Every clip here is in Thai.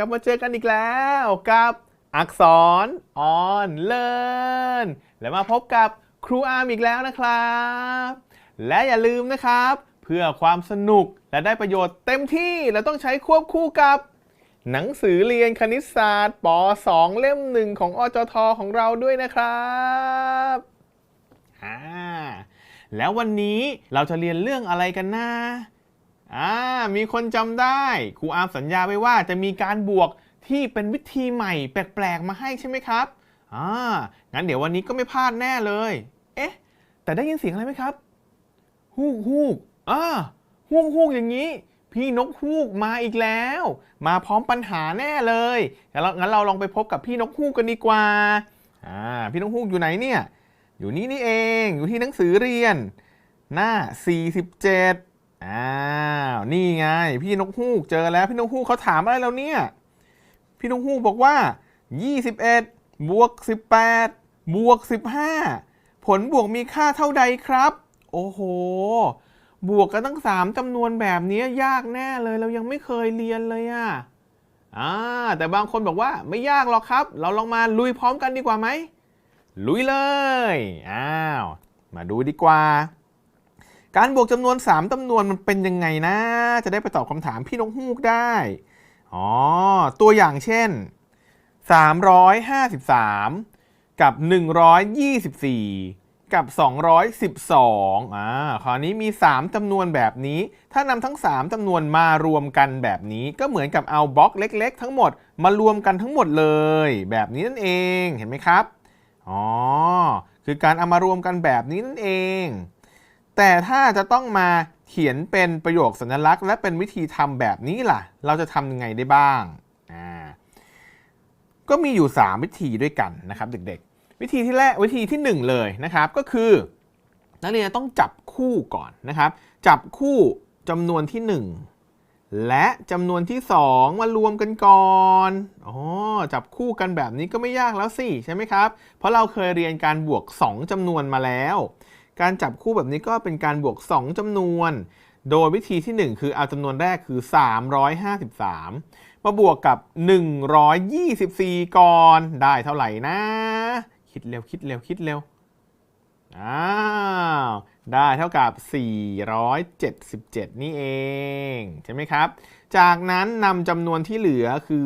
กลับมาเจอกันอีกแล้วกับอักษรออนเลินและมาพบกับครูอาร์มอีกแล้วนะครับ และอย่าลืมนะครับ เพื่อความสนุกและได้ประโยชน์เต็มที่เราต้องใช้ควบคู่กับ หนังสือเรียนคณิตศาสตร์ป .2 เล่มหนึ่งของอจทของเราด้วยนะครับอ่าแล้ววันนี้เราจะเรียนเรื่องอะไรกันนะ อ่ามีคนจำได้ครูอาร์มสัญญาไว้ว่าจะมีการบวกที่เป็นวิธีใหม่แปลกๆมาให้ใช่ไหมครับอ่างั้นเดี๋ยววันนี้ก็ไม่พลาดแน่เลย เอ๊ะ แต่ได้ยินเสียงอะไรไหมครับฮูกฮูกอ่าฮูกฮูกอย่างนี้ พี่นกฮูกมาอีกแล้ว มาพร้อมปัญหาแน่เลยงั้นเรางั้นเราลองไปพบกับพี่นกฮูกกันดีกว่าอ่าพี่นกฮูกอยู่ไหนเนี่ย อยู่นี่นี่เอง อยู่ที่หนังสือเรียน หน้า 47 อ้าวนี่ไง พี่นกฮูกเจอแล้วพี่นกฮูกเขาถามอะไรแล้วเนี่ยพี่นกฮูกบอกว่า 21 บวก 18 บวก 15 ผลบวกมีค่าเท่าใดครับ โอ้โห บวกกันตั้ง 3จำนวนแบบนี้ยากแน่เลยเรายังไม่เคยเรียนเลยอะอ่าแต่บางคนบอกว่าไม่ยากหรอกครับ เราลองมาลุยพร้อมกันดีกว่าไหมลุยเลยอ้าวมาดูดีกว่า การบวกจำนวน3จำนวนมันเป็นยังไงนะ จะได้ไปตอบคำถามพี่นกฮูกได้ อ๋อ ตัวอย่างเช่น 353 กับ 124 กับ 212อ่าคราวนี้มี 3จำนวนแบบนี้ ถ้านำทั้ง 3จำนวนมารวมกันแบบนี้ ก็เหมือนกับเอาบล็อกเล็ก ๆ ทั้งหมดมารวมกันทั้งหมดเลย แบบนี้นั่นเอง เห็นไหมครับ อ๋อ คือการเอามารวมกันแบบนี้นั่นเอง แต่ถ้าจะต้องมาเขียนเป็นประโยคสัญลักษณ์ และเป็นวิธีทำแบบนี้ล่ะ เราจะทำยังไงได้บ้างอ่าก็มีอยู่ 3 วิธีด้วยกันนะครับเด็กๆ วิธีที่แรกวิธีที่ 1 เลยนะครับก็คือ นักเรียนต้องจับคู่ก่อนนะครับ จับคู่จำนวนที่ 1 และจำนวนที่ 2 มารวมกันก่อนอ๋อจับคู่กันแบบนี้ก็ไม่ยากแล้วสิใช่ไหมครับ เพราะเราเคยเรียนการบวก 2จำนวนมาแล้ว การจับคู่แบบนี้ก็เป็นการบวก 2จำนวน โดยวิธีที่ 1 คือเอาจำนวนแรกคือ 353 มาบวกกับ 124 ก่อนได้เท่าไหร่นะ คิดเร็วคิดเร็วคิดเร็วอ้าวได้เท่ากับ 477 นี่เอง ใช่ไหมครับ จากนั้นนำจำนวนที่เหลือคือ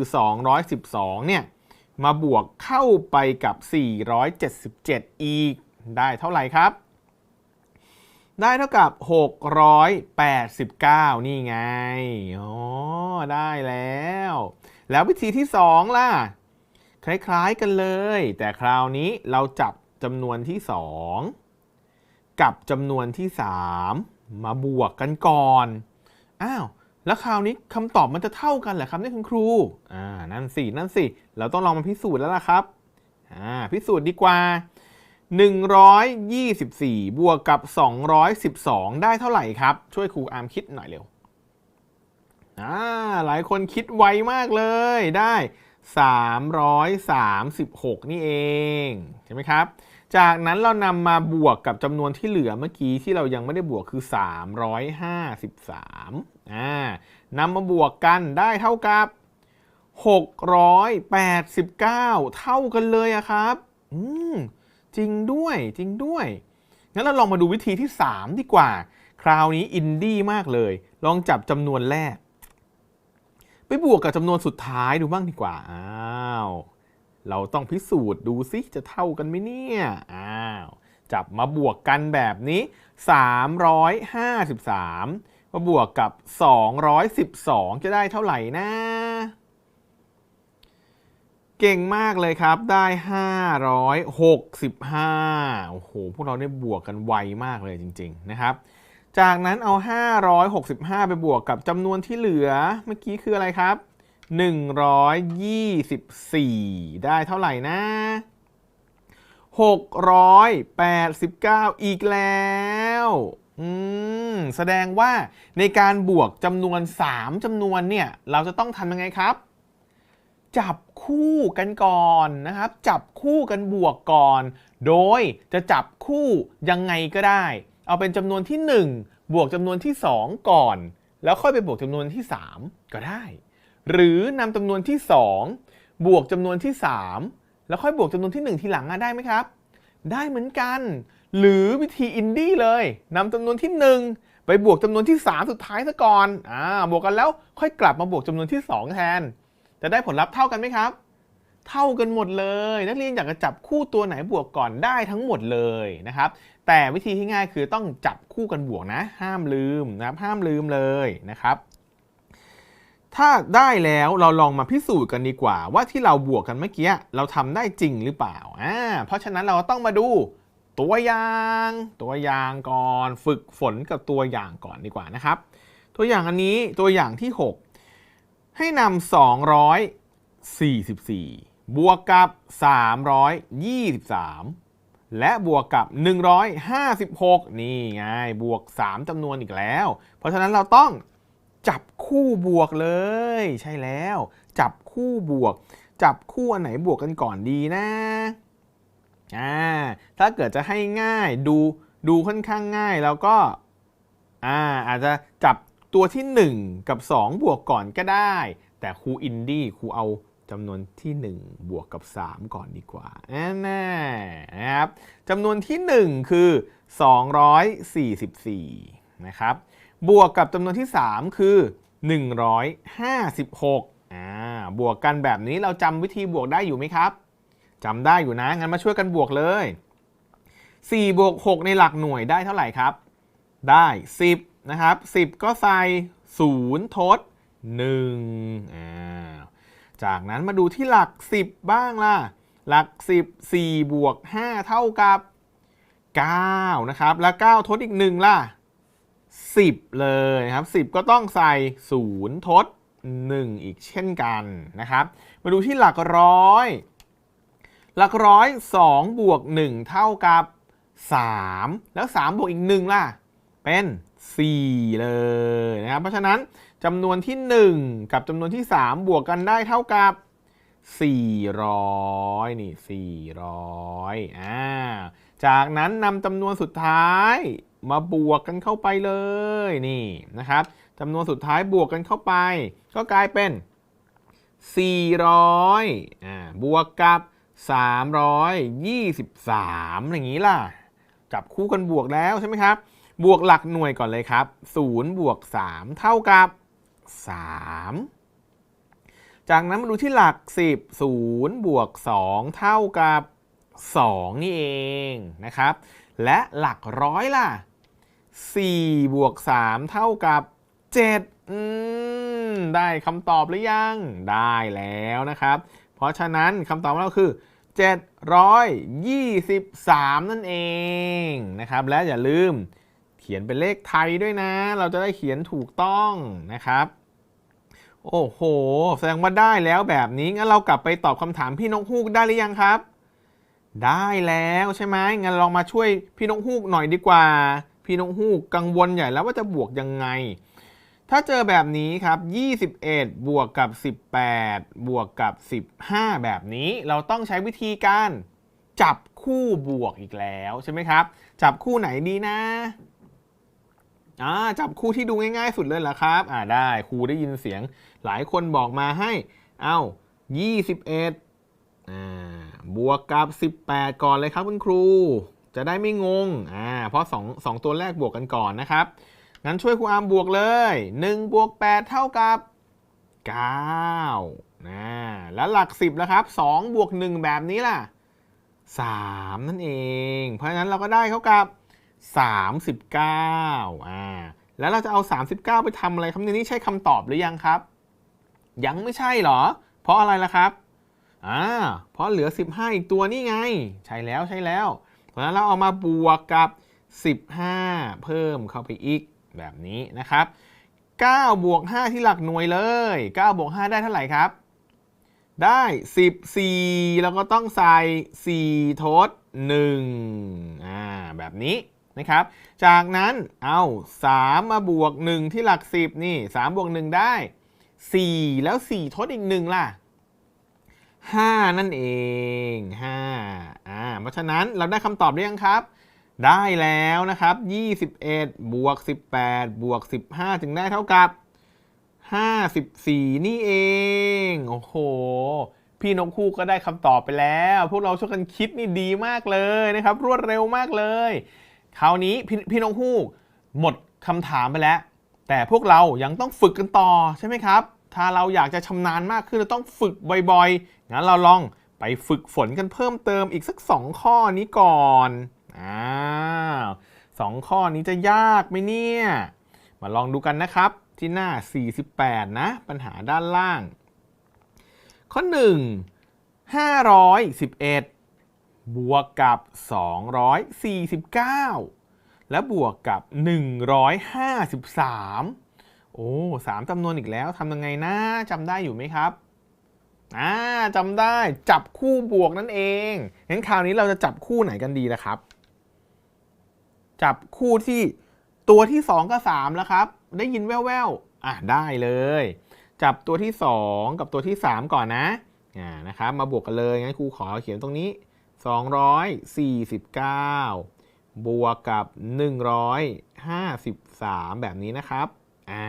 212 เนี่ย มาบวกเข้าไปกับ 477 อีก ได้เท่าไหร่ครับ ได้เท่ากับ 689 นี่ไง อ๋อ ได้แล้ว แล้ววิธีที่ 2 ล่ะ คล้ายๆกันเลย แต่คราวนี้เราจับจำนวนที่ 2 กับจำนวนที่ 3 มาบวกกันก่อน อ้าว แล้วคราวนี้คำตอบมันจะเท่ากันเหรอครับนี่คุณครู อ่า นั่นสิ นั่นสิ เราต้องลองมาพิสูจน์แล้วล่ะครับ อ่า พิสูจน์ดีกว่า 124 บวกกับ 212 ได้เท่าไหร่ครับ ช่วยครูอาร์มคิดหน่อยเร็วอ่าหลายคนคิดไวมากเลยได้ 336 นี่เองใช่ไหมครับ จากนั้นเรานำมาบวกกับจำนวนที่เหลือเมื่อกี้ที่เรายังไม่ได้บวกคือ 353อ่านำมาบวกกันได้เท่ากับ 689 เท่ากันเลยอะครับ อืม จริงด้วยจริงด้วยงั้นเราลองมาดูวิธีที่ 3 ดีกว่า คราวนี้อินดี้มากเลย ลองจับจำนวนแรก ไปบวกกับจำนวนสุดท้ายดูบ้างดีกว่า อ้าว เราต้องพิสูจน์ดูซิจะเท่ากันไหมเนี่ย อ้าว จับมาบวกกันแบบนี้ 353 มาบวกกับ 212 จะได้เท่าไหร่นะ เก่งมากเลยครับ ได้ 565 โอ้โห พวกเราได้บวกกันไวมากเลยจริง ๆ นะครับ จากนั้นเอา 565 ไปบวกกับจำนวนที่เหลือ เมื่อกี้คืออะไรครับ 124 ได้เท่าไหร่นะ689 อีกแล้ว อืม แสดงว่าในการบวกจำนวน 3จำนวนเนี่ย เราจะต้องทำยังไงครับ จับคู่กันก่อนนะครับ จับคู่กันบวกก่อน โดยจะจับคู่ยังไงก็ได้ เอาเป็นจำนวนที่ 1 บวกจำนวนที่ 2 ก่อน แล้วค่อยไปบวกจำนวนที่ 3 ก็ได้ หรือนำจำนวนที่ 2 บวกจำนวนที่ 3 แล้วค่อยบวกจำนวนที่ 1 ทีหลังอะได้ไหมครับ ได้เหมือนกัน หรือวิธีอินดี้เลยนำจำนวนที่ 1 ไปบวกจำนวนที่ 3 สุดท้ายซะก่อนอ่าบวกกันแล้วค่อยกลับมาบวกจำนวนที่ 2 แทน จะได้ผลลัพธ์เท่ากันไหมครับ เท่ากันหมดเลย นักเรียนอยากจะจับคู่ตัวไหนบวกก่อนได้ทั้งหมดเลยนะครับ แต่วิธีที่ง่ายคือต้องจับคู่กันบวกนะ ห้ามลืมนะครับ ห้ามลืมเลยนะครับ ถ้าได้แล้วเราลองมาพิสูจน์กันดีกว่า ว่าที่เราบวกกันเมื่อกี้เราทำได้จริงหรือเปล่าอ่าเพราะฉะนั้นเราต้องมาดูตัวอย่าง ตัวอย่างก่อน ฝึกฝนกับตัวอย่างก่อนดีกว่านะครับ ตัวอย่างอันนี้ตัวอย่างที่ 6 ให้นำ244 บวกกับ 323 และบวกกับ 156 นี่ไง บวก 3จำนวนอีกแล้ว เพราะฉะนั้นเราต้องจับคู่บวกเลย ใช่แล้ว จับคู่บวก จับคู่อันไหนบวกกันก่อนดีนะอ่าถ้าเกิดจะให้ง่ายดูดูค่อนข้างง่ายแล้วก็อ่าอาจจะจับ ตัวที่ 1 กับ 2 บวกก่อนก็ได้ แต่ครูอินดี้ครูเอาจำนวนที่ 1 บวกกับ 3 ก่อนดีกว่าแน่นะครับจำนวนที่ 1 คือ 244 นะครับ บวกกับจำนวนที่ 3 คือ 156อ่าบวกกันแบบนี้เราจำวิธีบวกได้อยู่ไหมครับจำได้อยู่นะ งั้นมาช่วยกันบวกเลย4บวก6ในหลักหน่วยได้เท่าไหร่ครับ ได้ 10 นะครับ 10 ก็ใส่ 0 ทด1อ่าจากนั้นมาดูที่หลัก 10 บ้างล่ะ หลัก 10 4บวก5เท่ากับ 9 นะครับ แล้ว 9 ทดอีก 1 ล่ะ 10 เลยครับ 10 ก็ต้องใส่ 0 ทด 1 อีกเช่นกันนะครับ มาดูที่หลักร้อย หลักร้อย2บวก1เท่ากับ 3 แล้ว 3 บวกอีก 1 ล่ะ เป็น 4 เลยนะครับ เพราะฉะนั้นจำนวนที่ 1 กับจำนวนที่ 3 บวกกันได้เท่ากับ 400 นี่ 400อ่าจากนั้นนำจำนวนสุดท้ายมาบวกกันเข้าไปเลยนี่นะครับจำนวนสุดท้ายบวกกันเข้าไป ก็กลายเป็น 400อ่าบวกกับ 323 อย่างนี้ล่ะ จับคู่กันบวกแล้วใช่ไหมครับ บวกหลักหน่วยก่อนเลยครับ0บวก3เท่ากับ 3 จากนั้นมาดูที่หลัก 10 0บวก2เท่ากับ 2 นี่เองนะครับ และหลักร้อยล่ะ4บวก3เท่ากับ 7 อืม ได้คำตอบหรือยัง ได้แล้วนะครับ เพราะฉะนั้นคำตอบของเราคือ 723 นั่นเองนะครับ และอย่าลืม เขียนเป็นเลขไทยด้วยนะ เราจะได้เขียนถูกต้องนะครับ โอ้โห แสดงว่าได้แล้วแบบนี้งั้นเรากลับไปตอบคำถามพี่นกฮูกได้หรือยังครับ ได้แล้วใช่ไหมงั้นลองมาช่วยพี่นกฮูกหน่อยดีกว่า พี่นกฮูกกังวลใหญ่แล้วว่าจะบวกยังไง ถ้าเจอแบบนี้ครับ 21 บวกกับ 18 บวกกับ 15 แบบนี้เราต้องใช้วิธีการจับคู่บวกอีกแล้วใช่ไหมครับ จับคู่ไหนดีนะ อ่าจับคู่ที่ดูง่ายๆสุดเลยเหรอครับ อ่าได้ครูได้ยินเสียงหลายคนบอกมาให้ เอ้า21อ่าบวกกับ 18 ก่อนเลยครับคุณครู จะได้ไม่งงอ่าเพราะ2 2ตัวแรกบวกกันก่อนนะครับ งั้นช่วยครูอาร์มบวกเลย1บวก8เท่ากับ9นะแล้วหลัก 10แล้วครับ2บวก1แบบนี้ล่ะ 3 นั่นเอง เพราะฉะนั้นเราก็ได้เท่ากับ 39อ่าแล้วเราจะเอา 39 ไปทำอะไรครับในนี้ใช่คำตอบหรือยังครับ ยังไม่ใช่เหรอ เพราะอะไรล่ะครับอ่าเพราะเหลือ 15 อีกตัวนี่ไง ใช่แล้วใช่แล้วเพราะฉะนั้นเราเอามาบวกกับ 15 เพิ่มเข้าไปอีกแบบนี้นะครับ9บวก5ที่หลักหน่วยเลย9บวก5ได้เท่าไหร่ครับ ได้ 14 แล้วก็ต้องใส่ 4 ทด1อ่าแบบนี้ นะครับ จากนั้นเอา3มาบวก 1 ที่หลัก 10 นี่3บวก 1 ได้ 4 แล้ว 4 ทดอีก 1 ล่ะ 5 นั่นเอง5อ่าเพราะฉะนั้นเราได้คำตอบหรือยังครับ ได้แล้วนะครับ 21 บวก 18 บวก 15 จึงได้เท่ากับ 54 นี่เอง โอ้โหพี่นกคู่ก็ได้คำตอบไปแล้ว พวกเราช่วยกันคิดนี่ดีมากเลยนะครับ รวดเร็วมากเลย คราวนี้พี่พี่นกฮูกหมดคำถามไปแล้ว แต่พวกเรายังต้องฝึกกันต่อใช่ไหมครับ ถ้าเราอยากจะชำนาญมากขึ้นเราต้องฝึกบ่อยๆ งั้นเราลองไปฝึกฝนกันเพิ่มเติมอีกสัก 2 ข้อนี้ก่อนอ้าวสองข้อนี้จะยากไหมเนี่ย มาลองดูกันนะครับที่หน้า 48 นะ ปัญหาด้านล่าง ข้อ 1 511 บวกกับ 249 และบวกกับ 153 โอ้สามจำนวนอีกแล้วทำยังไงนะจำได้อยู่ไหมครับอ่าจำได้จับคู่บวกนั่นเองงั้นคราวนี้เราจะจับคู่ไหนกันดีล่ะครับ จับคู่ที่ตัวที่ 2 กับ3แล้วครับ ได้ยินแว่วๆอะได้เลย จับตัวที่ 2 กับตัวที่ 3 ก่อนนะอ่านะครับมาบวกกันเลยงั้นครูขอเขียนตรงนี้ 249 บวกกับ 153 แบบนี้นะครับ อ่า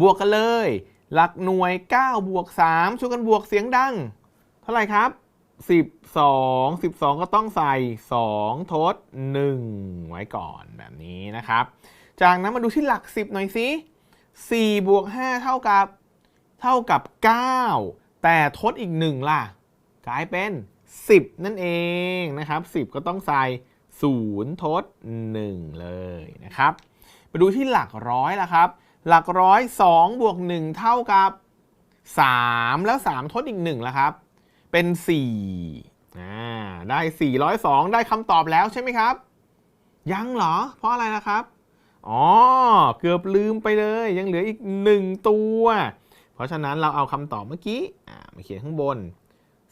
บวกกันเลย หลักหน่วย 9 บวก 3 ช่วยกันบวกเสียงดัง เท่าไหร่ครับ 12 12 ก็ต้องใส่ 2 ทด 1 ไว้ก่อนแบบนี้นะครับ จากนั้นมาดูที่หลัก 10 หน่อยสิ4บวก5เท่ากับ เท่ากับ 9 แต่ทดอีก 1 ล่ะ กลายเป็น 10 นั่นเองนะครับ 10 ก็ต้องใส่ 0 ทด 1 เลยนะครับ ไปดูที่หลักร้อยละครับ หลักร้อย2บวก1เท่ากับ 3 แล้ว 3 ทดอีก1ละครับ เป็น4อ่าได้ 402 ได้คำตอบแล้วใช่ไหมครับ ยังเหรอ เพราะอะไรล่ะครับอ๋อ เกือบลืมไปเลย ยังเหลืออีก 1 ตัว เพราะฉะนั้นเราเอาคำตอบเมื่อกี้มาเขียนข้างบน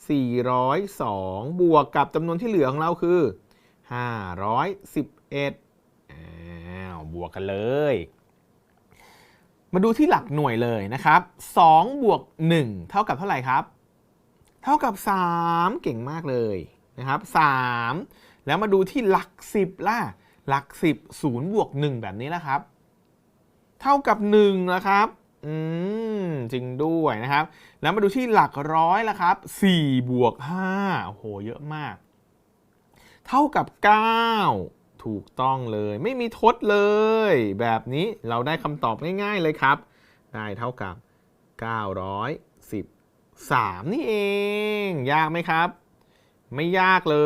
402 บวกกับจำนวนที่เหลือของเราคือ 511อ้าวบวกกันเลย มาดูที่หลักหน่วยเลยนะครับ2บวก1เท่ากับเท่าไหร่ครับ เท่ากับ 3 เก่งมากเลยนะครับ3แล้วมาดูที่หลัก 10 ล่ะ หลัก 10 0บวก1แบบนี้แล้วครับ เท่ากับ1นะครับ อืม จริงด้วยนะครับ แล้วมาดูที่หลักร้อยละครับ4บวก5โอ้โห เยอะมาก เท่ากับ 9 ถูกต้องเลย ไม่มีทดเลย แบบนี้เราได้คำตอบง่ายๆเลยครับ ได้เท่ากับ 913 นี่เอง ยากไหมครับ ไม่ยากเล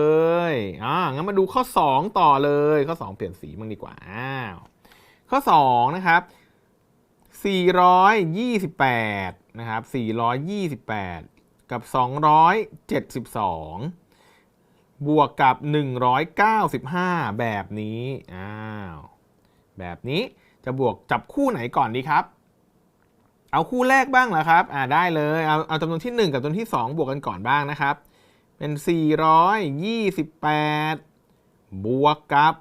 ย อ่า งั้นมาดูข้อ 2 ต่อเลย ข้อ 2 เปลี่ยนสีบ้างดีกว่าอ้าวข้อ 2 นะครับ 428 นะครับ 428 กับ 272 บวกกับ 195 แบบนี้ อ้าว แบบนี้จะบวกจับคู่ไหนก่อนดีครับ เอาคู่แรกบ้างเหรอครับ อ่าได้เลย เอาเอาจำนวนที่ 1 กับจำนวนที่ 2 บวกกันก่อนบ้างนะครับ เป็น 428 บวกกับ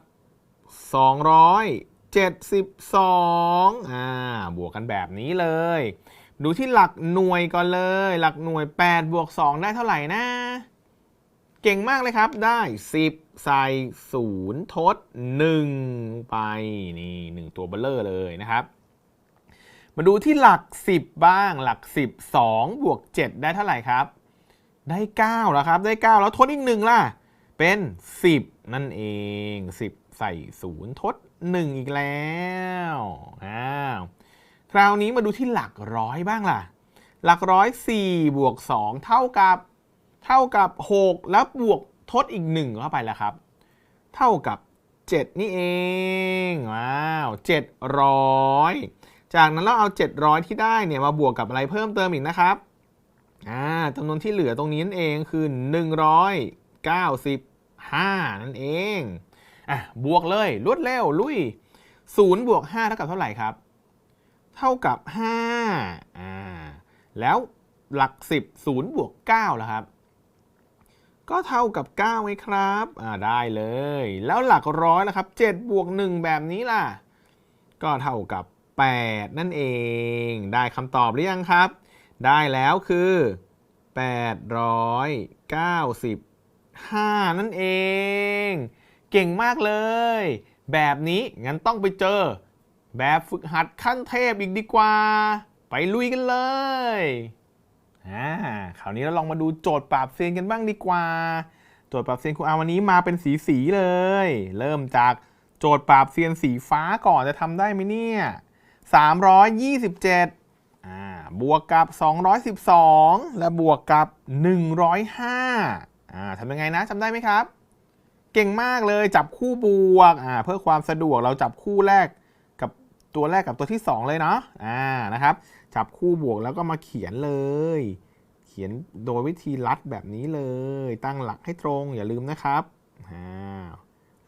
72อ่าบวกกันแบบนี้เลย ดูที่หลักหน่วยก่อนเลย หลักหน่วย8บวก2ได้เท่าไหร่นะเก่งมากเลยครับได้ 10 ใส่0ทด 1 ไปนี่1ตัวเบลเลอร์เลยนะครับ มาดูที่หลัก 10 บ้างหลัก 10 2บวก7ได้เท่าไหร่ครับ ได้9แล้วครับได้ 9 แล้วทดอีก 1 ล่ะ เป็น 10 นั่นเอง 10 ใส่0ทด 1 อีกแล้วอ้าวคราวนี้มาดูที่หลักร้อยบ้างล่ะ หลักร้อย4บวก2เท่ากับเท่ากับ 6 แล้วบวกทดอีก 1 เข้าไปแล้วครับ เท่ากับ 7 นี่เองว้าว700 จากนั้นเราเอา 700 ที่ได้เนี่ยมาบวกกับอะไรเพิ่มเติมอีกนะครับอ่าจำนวนที่เหลือตรงนี้นั่นเองคือ 195 นั่นเอง อะบวกเลยรวดเร็วลุย0บวก5เท่ากับเท่าไหร่ครับ เท่ากับ5อ่าแล้วหลัก 10 0บวก9แล้วครับ ก็เท่ากับ9ไงครับอ่าได้เลย แล้วหลักร้อยนะครับ7บวก1แบบนี้ล่ะ ก็เท่ากับ 8 นั่นเอง ได้คำตอบหรือยังครับ ได้แล้วคือ 895นั่นเอง เก่งมากเลย แบบนี้งั้นต้องไปเจอ แบบฝึกหัดขั้นเทพอีกดีกว่า ไปลุยกันเลยอ่าคราวนี้เราลองมาดูโจทย์ปราบเซียนกันบ้างดีกว่า โจทย์ปราบเซียนครูอาวันนี้มาเป็นสีสีเลย เริ่มจากโจทย์ปราบเซียนสีฟ้าก่อนจะทำได้ไหมเนี่ย327อ่าบวกกับ 212 และบวกกับ 105อ่าทำยังไงนะจำได้ไหมครับ เก่งมากเลยจับคู่บวกอ่าเพื่อความสะดวกเราจับคู่แรกกับตัวแรกกับตัวที่ 2 เลยเนาะอ่านะครับ จับคู่บวกแล้วก็มาเขียนเลย เขียนโดยวิธีลัดแบบนี้เลย ตั้งหลักให้ตรงอย่าลืมนะครับอ่า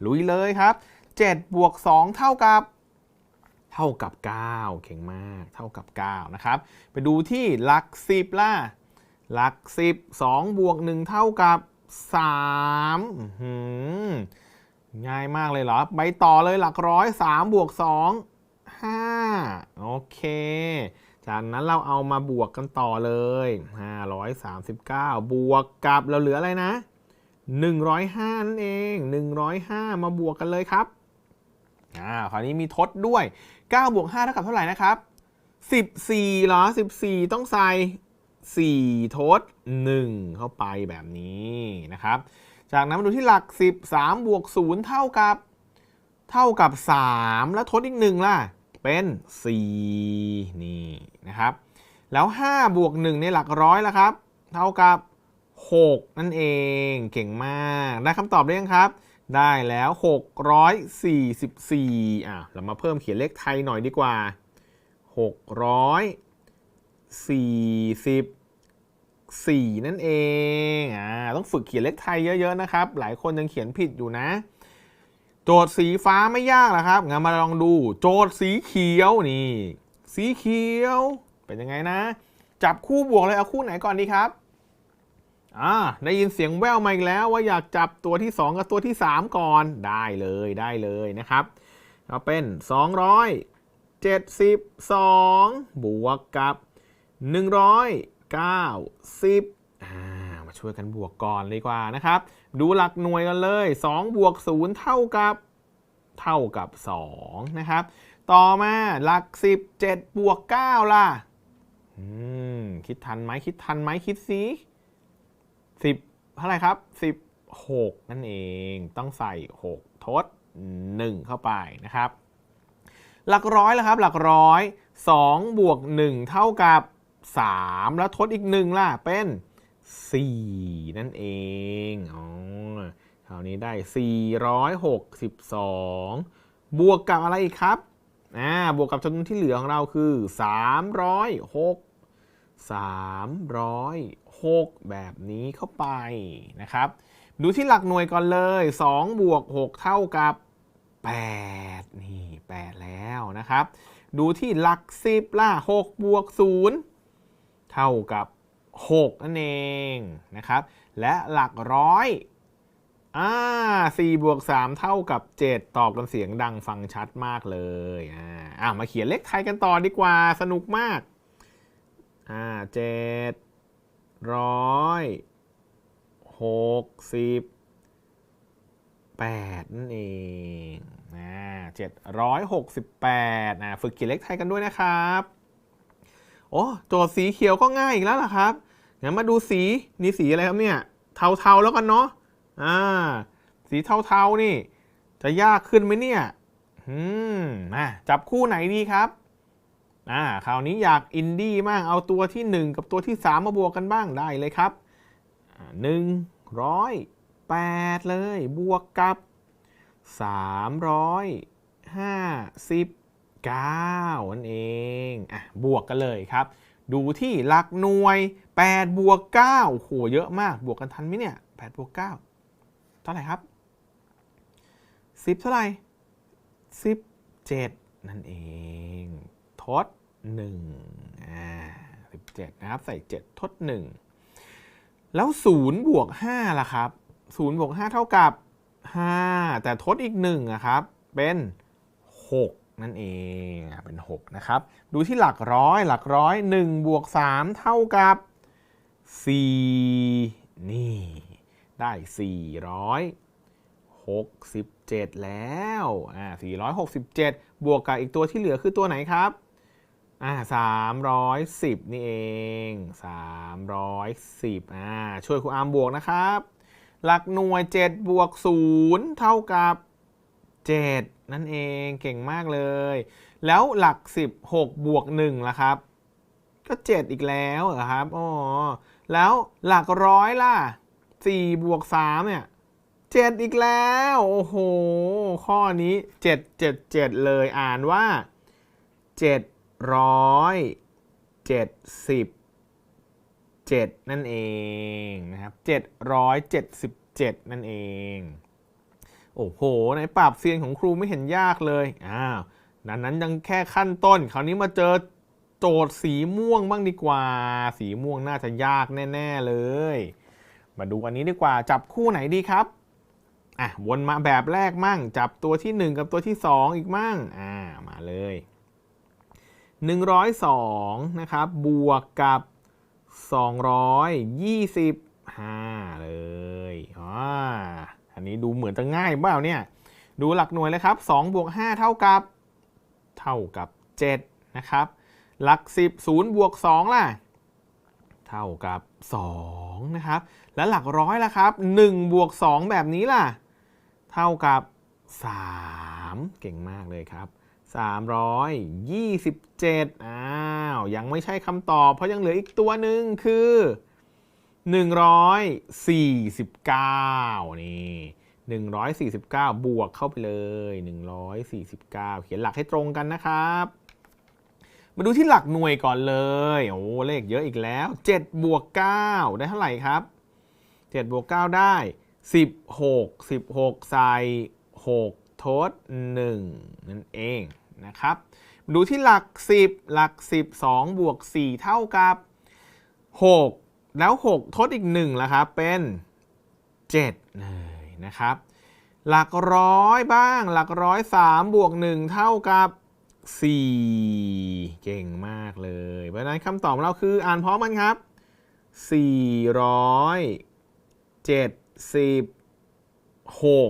ลุยเลยครับ7บวก2เท่ากับเท่ากับ 9 เก่งมากเท่ากับ 9 นะครับ ไปดูที่หลัก 10 ล่ะ หลัก 10 2บวก1เท่ากับ 3อื้อหือง่ายมากเลยเหรอ ไปต่อเลยหลักร้อย3บวก2 5 โอเค จากนั้นเราเอามาบวกกันต่อเลย 539 บวกกับเราเหลืออะไรนะ 105 นั่นเอง 105 มาบวกกันเลยครับ อ่า คราวนี้มีทดด้วย 9 บวก5เท่ากับเท่าไหร่นะครับ 14เหรอ 14 ต้องใส่ 4 ทด 1 เข้าไปแบบนี้นะครับ จากนั้นมาดูที่หลัก 10 3บวก0เท่ากับเท่ากับ 3 แล้วทดอีก 1 ล่ะ เป็น 4 นี่นะครับ แล้ว5บวก1ในหลักร้อยล่ะครับ เท่ากับ 6 นั่นเองเก่งมาก ได้คำตอบได้ยังครับ ได้แล้ว 644อะเรามาเพิ่มเขียนเลขไทยหน่อยดีกว่า 4 นั่นเองอ่าต้องฝึกเขียนเลขไทยเยอะๆนะครับ หลายคนยังเขียนผิดอยู่นะ โจทย์สีฟ้าไม่ยากนะครับงั้นมาลองดู โจทย์สีเขียวนี่ สีเขียว เป็นยังไงนะ จับคู่บวกเลยเอาคู่ไหนก่อนดีครับอ่าได้ยินเสียงแว่วมาอีกแล้วว่าอยากจับตัวที่ 2 กับตัวที่ 3 ก่อนได้เลยได้เลยนะครับเราเป็น 272 บวกกับ 100 9 10มาช่วยกันบวกก่อนเลยกว่านะครับ ดูหลักหน่วยกันเลย 2 บวก 0 เท่ากับ เท่ากับ 2 นะครับ ต่อมาหลัก 10 7 บวก 9 ล่ะคิดทันไหมคิดทันไหมคิดสิ10เท่าไรครับ 16 นั่นเองต้องใส่ 6 ทด 1 เข้าไปนะครับ หลักร้อยแล้วครับ หลักร้อย 2 บวก 1 เท่ากับ สามแล้วทดอีกหนึ่งล่ะ เป็นสี่นั่นเองอ๋อคราวนี้ได้สี่ร้อยหกสิบสองบวกกับอะไรอีกครับอ่าบวกกับจำนวนที่เหลือของเราคือ 306 306 แบบนี้เข้าไปนะครับ ดูที่หลักหน่วยก่อนเลย 2 บวก 6 เท่ากับ 8 นี่ 8 แล้วนะครับ ดูที่หลัก 10ล่ะ6บวก 0 เท่ากับ 6 นั่นเองนะครับ และหลักร้อยอ่า4บวก3เท่ากับ 7 ตอบกันเสียงดังฟังชัดมากเลยอ่าอ่ามาเขียนเลขไทยกันต่อดีกว่าสนุกมากอ่าเจ็ดร้อยหกสิบแปดนั่นเองอ่าเจ็ดร้อยหกสิบแปดอ่าฝึกเขียนเลขไทยกันด้วยนะครับ อ้โจทย์สีเขียวก็ง่ายอีกแล้วล่ะครับงั้นมาดูสีนี่สีอะไรครับเนี่ยเทาๆแล้วกันเนาะอ่าสีเทาๆนี่ จะยากขึ้นไหมเนี่ยอืมมาจับคู่ไหนดีครับอ่าคราวนี้อยากอินดี้มากเอาตัวที่ 1 กับตัวที่ 3 มาบวกกันบ้างได้เลยครับหนึ่งร้อยแปดเลยบวกกับ 9 นั่นเองอะบวกกันเลยครับ ดูที่หลักหน่วย 8 บวก9โอ้โหเยอะมาก บวกกันทันไหมเนี่ย8บวก9เท่าไหร่ครับ 10 เท่าไหร่ 17 นั่นเองทด1อ่า17 นะครับ ใส่ 7 ทด 1 แล้ว 0 บวก 5 ล่ะครับ 0 บวก 5 เท่ากับ 5 แต่ทดอีก1อะครับ เป็น 6 นั่นเองเป็น 6 นะครับ ดูที่หลักร้อยหลักร้อย1บวก3 เท่ากับ 4 นี่ ได้ 467 แล้วอ่า467 บวกกับอีกตัวที่เหลือคือตัวไหนครับอ่า310 นี่เอง 310อ่าช่วยครูอาร์มบวกนะครับ หลักหน่วย 7 บวก 0 เท่ากับ 7 นั่นเองเก่งมากเลย แล้วหลัก 16 บวก1ล่ะครับ ก็ 7 อีกแล้วเหรอครับอ๋อแล้วหลักร้อยล่ะ 4 บวก 3 เนี่ย 7 อีกแล้ว โอ้โห ข้อนี้ 7 7 7 เลยอ่านว่า 770 7นั่นเองนะครับ777 นั่นเอง โอ้โหในปราบเซียนของครูไม่เห็นยากเลยอ้าวนั้นนั้นยังแค่ขั้นต้น คราวนี้มาเจอโจทย์สีม่วงบ้างดีกว่า สีม่วงน่าจะยากแน่ ๆเลย มาดูอันนี้ดีกว่าจับคู่ไหนดีครับอะวนมาแบบแรกมั่ง จับตัวที่ 1 กับตัวที่ 2 อีกมั่งอ่ามาเลย 102 นะครับ บวกกับ 225เลยอ่า อันนี้ดูเหมือนจะง่ายเปล่าเนี่ย ดูหลักหน่วยเลยครับ2บวก5เท่ากับ เท่ากับ 7 นะครับ หลัก 10 0บวก2ล่ะ เท่ากับ 2 นะครับ แล้วหลักร้อยล่ะครับ1บวก2แบบนี้ล่ะ เท่ากับ 3 เก่งมากเลยครับ327 อ้าว ยังไม่ใช่คำตอบ เพราะยังเหลืออีกตัวหนึ่งคือ 149 นี่149 บวกเข้าไปเลย 149 เขียนหลักให้ตรงกันนะครับ มาดูที่หลักหน่วยก่อนเลย โอ้เลขเยอะอีกแล้ว 7 บวก 9 ได้เท่าไหร่ครับ 7 บวก 9 ได้ 16 16 ใส่ 6 ทด 1 นั่นเองนะครับมาดูที่หลัก 10 หลัก 10 2 บวก 4 เท่ากับ 6 แล้ว 6 ทดอีก1แล้วครับเป็น 7 เลยนะครับ หลักร้อยบ้าง หลักร้อย3บวก 1 เท่ากับ 4 เก่งมากเลยเพราะนั้นคำตอบเราคืออ่านพร้อมกันครับ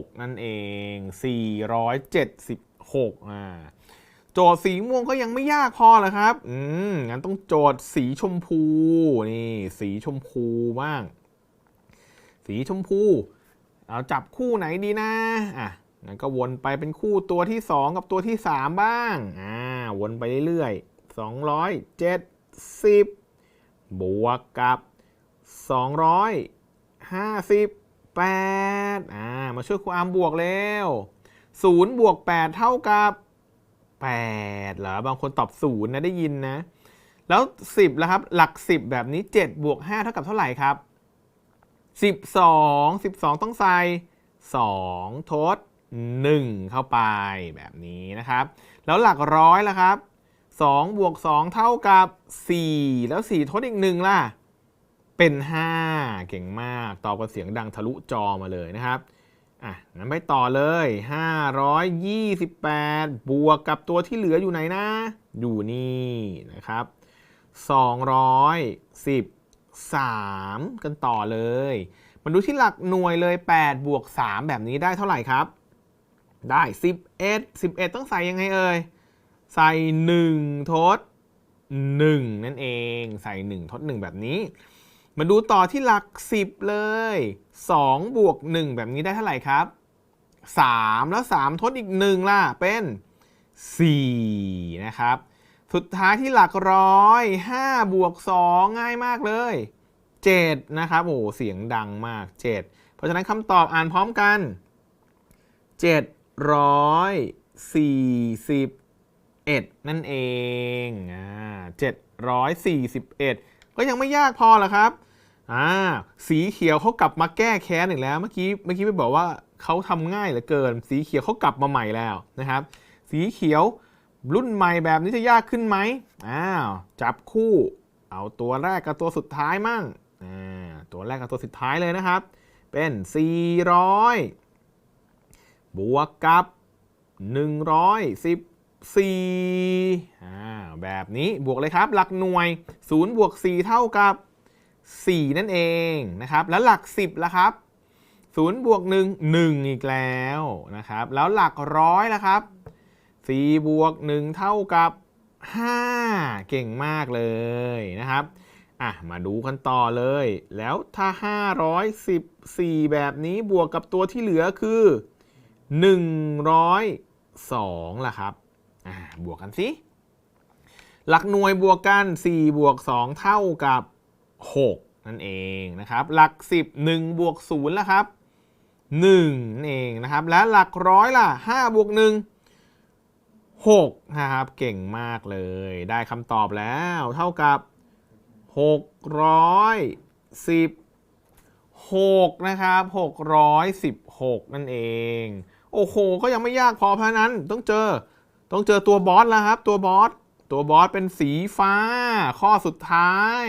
476 นั่นเอง 476อ่า โจทย์สีม่วงก็ยังไม่ยากพอเหรอครับ อืม งั้นต้องโจทย์สีชมพู นี่ สีชมพูบ้าง สีชมพู เอาจับคู่ไหนดีนะ อะงั้นก็วนไปเป็นคู่ตัวที่ 2 กับตัวที่ 3 บ้าง อ่า วนไปเรื่อยๆ270 บวกกับ 258 อ่า มาช่วยครูอามบวกเร็ว0บวก8เท่ากับ 8เหรอบางคนตอบ0นะได้ยินนะ แล้ว 10แล้วครับ หลัก 10 แบบนี้7บวก5เท่ากับเท่าไหร่ครับ 12 12 ต้องใส่ 2 ทด 1 เข้าไปแบบนี้นะครับ แล้วหลักร้อยล่ะครับ2บวก2เท่ากับ 4 แล้ว 4 ทดอีก 1 ล่ะ เป็น 5 เก่งมาก ตอบกันเสียงดังทะลุจอมาเลยนะครับ อะงั้นไปต่อเลย 528 บวกกับตัวที่เหลืออยู่ไหนนะ อยู่นี่นะครับ 213 กันต่อเลยมาดูที่หลักหน่วยเลย 8 บวก 3 แบบนี้ได้เท่าไหร่ครับ ได้ 11 11 ต้องใส่ยังไงเอ่ย ใส่ 1 ทด 1 นั่นเอง ใส่ 1 ทด 1 แบบนี้ มาดูต่อที่หลัก 10 เลย 2 บวก 1 แบบนี้ได้เท่าไหร่ครับ 3 แล้ว 3 ทดอีก 1 ล่ะ เป็น 4 นะครับ สุดท้ายที่หลักร้อย 5 บวก 2 ง่ายมากเลย 7 นะครับ โอ้โหเสียงดังมาก 7 เพราะฉะนั้นคำตอบอ่านพร้อมกัน 741 นั่นเองอ่า741ก็ยังไม่ยากพอหรอครับ อ่าสีเขียวเขากลับมาแก้แค้นอีกแล้ว เมื่อกี้เมื่อกี้ไปบอกว่าเขาทำง่ายเหลือเกิน สีเขียวเขากลับมาใหม่แล้วนะครับ สีเขียวรุ่นใหม่แบบนี้จะยากขึ้นไหมอ้าวจับคู่ เอาตัวแรกกับตัวสุดท้ายมั่งอ่าตัวแรกกับตัวสุดท้ายเลยนะครับ เป็น 400 บวกกับ 114อ่าแบบนี้บวกเลยครับ หลักหน่วย 0 บวก 4 เท่ากับ 4 นั่นเองนะครับ แล้วหลัก 10ล่ะครับ0บวก1 1 อีกแล้วนะครับ แล้วหลักร้อยละครับ4บวก1เท่ากับ 5 เก่งมากเลยนะครับอะมาดูกันต่อเลย แล้วถ้า 514 แบบนี้บวกกับตัวที่เหลือคือ 102ล่ะครับอ่าบวกกันสิหลักหน่วยบวกกัน 4 บวก 2 เท่ากับ 6 นั่นเองนะครับ หลัก 10 1บวก0ล่ะครับ1นั่นเองนะครับ และหลักร้อยล่ะ5บวก1 6นะครับเก่งมากเลย ได้คำตอบแล้วเท่ากับ 616 นะครับ 616 นั่นเอง โอ้โห ก็ยังไม่ยากพอเพราะนั้นต้องเจอต้องเจอตัวบอสแล้วครับ ตัวบอสตัวบอสเป็นสีฟ้าข้อสุดท้าย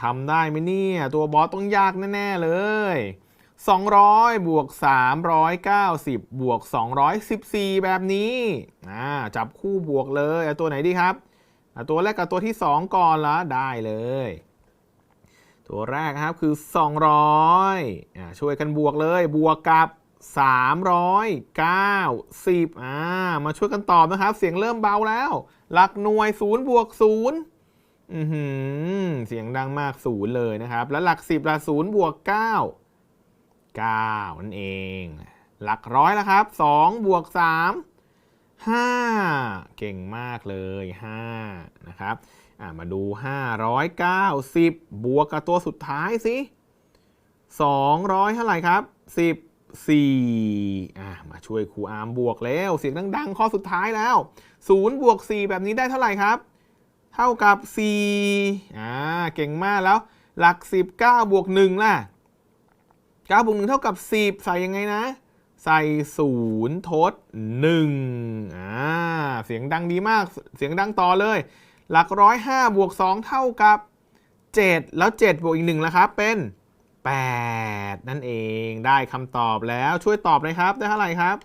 ทำได้ไหมเนี่ย ตัวบอสต้องยากแน่ ๆ เลย 200 บวก 390 บวก 214 แบบนี้อ่าจับคู่บวกเลยเอาตัวไหนดีครับ ตัวแรกกับตัวที่ 2 ก่อนละได้เลย ตัวแรกครับคือ 200อ่าช่วยกันบวกเลย บวกกับ390อ่ามาช่วยกันตอบนะครับ เสียงเริ่มเบาแล้ว หลักหน่วย 0 บวก 0 อือหือเสียงดังมาก0เลยนะครับ แล้วหลัก10ละ0บวก9 9นั่นเอง หลักร้อยแล้วครับ2บวก3 5เก่งมากเลย5นะครับอะมาดู590บบวกกับตัวสุดท้ายสิ200เท่าไหร่ครับ14อะมาช่วยครูอาร์มบวกแล้ว เสียงดังๆข้อสุดท้ายแล้ว0บวก4แบบนี้ได้เท่าไหร่ครับ เท่ากับ4อ่าเก่งมากแล้ว หลัก 10 9บวก1ล่ะ9บวก1เท่ากับ 10 ใส่ยังไงนะ ใส่0ทด1อ่าเสียงดังดีมากเสียงดังต่อเลย หลักร้อยห้าบวก2เท่ากับ 7 แล้ว 7 บวกอีก1ล้วครับเป็น 8 นั่นเองได้คำตอบแล้วช่วยตอบเลยครับ ได้เท่าไหร่ครับ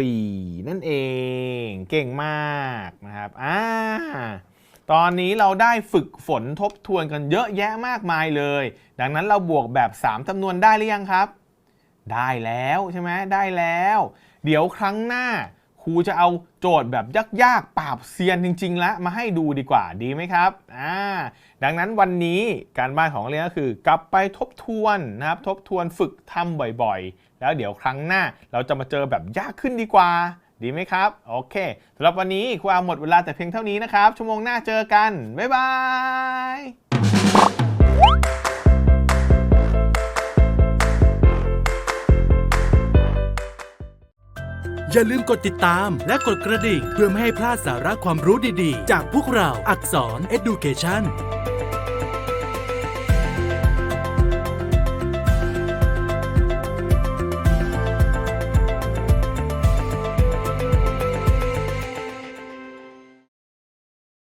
4 นั่นเองเก่งมากนะครับอ่าตอนนี้เราได้ฝึกฝนทบทวนกันเยอะแยะมากมายเลย ดังนั้นเราบวกแบบ 3จำนวนได้หรือยังครับ ได้แล้วใช่ไหมได้แล้ว เดี๋ยวครั้งหน้าครูจะเอาโจทย์แบบยากๆ ปราบเซียนจริงๆแล้วมาให้ดูดีกว่าดีไหมครับอ่าดังนั้นวันนี้การบ้านของเรียนก็คือ กลับไปทบทวนนะครับ ทบทวนฝึกทำบ่อยๆ แล้วเดี๋ยวครั้งหน้าเราจะมาเจอแบบยากขึ้นดีกว่า ดีไหมครับ โอเคสำหรับวันนี้ครูอาหมดเวลาแต่เพียงเท่านี้นะครับ ชั่วโมงหน้าเจอกัน บ๊ายบายอย่าลืมกดติดตามและกดกระดิ่ง เพื่อไม่ให้พลาดสาระความรู้ดีๆ จากพวกเราอักษร Education